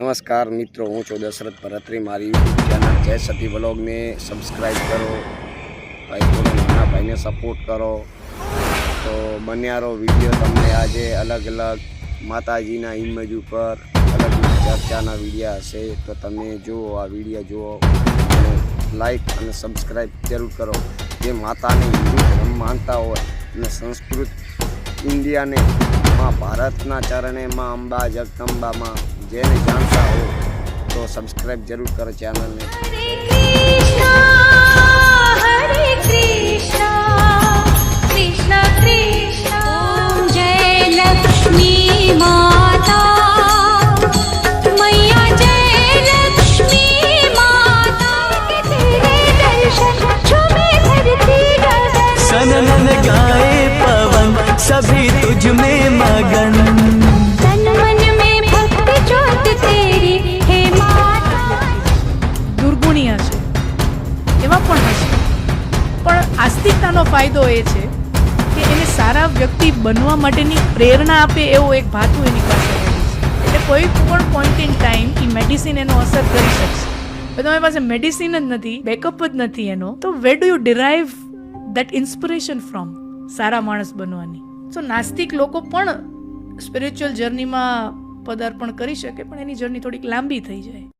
નમસ્કાર મિત્રો, હું છું દશરથ ભરત્રી. મારી યુટ્યુબ ચેનલ જય સતી વ્લોગને સબસ્ક્રાઈબ કરો. ભાઈ નાના ભાઈને સપોર્ટ કરો. તો બન્યારો વીડિયો તમને આજે અલગ અલગ માતાજીના ઇમેજ ઉપર અલગ અલગ ચર્ચાના વિડીયા હશે. તો તમે જુઓ આ વીડિયો જુઓ. અને લાઈક અને સબસ્ક્રાઈબ જરૂર કરો. જે માતાને હિન્દુ ધર્મ માનતા હોય અને સંસ્કૃત ઇન્ડિયાને માં ભારતના ચરણે માં અંબા જગદંબામાં જેને જાણતા હો તો સબસ્ક્રાઈબ જરૂર કરો ચેનલને એવા પણ હશે. પણ આસ્તિકતાનો ફાયદો એ છે કે એને સારા વ્યક્તિ બનવા માટેની પ્રેરણા આપે એવો એક ભાતું એની પાસે એટલે કોઈ પણ પોઈન્ટ ઇન ટાઈમ એ મેડિસિન એનો અસર કરી શકશે. તમારી પાસે મેડિસિન જ નથી બેકઅપ જ નથી એનો, તો way do you derive that inspiration from સારા માણસ બનવાની. સો નાસ્તિક લોકો પણ સ્પિરિચ્યુઅલ જર્નીમાં પદાર્પણ કરી શકે, પણ એની જર્ની થોડીક લાંબી થઈ જાય.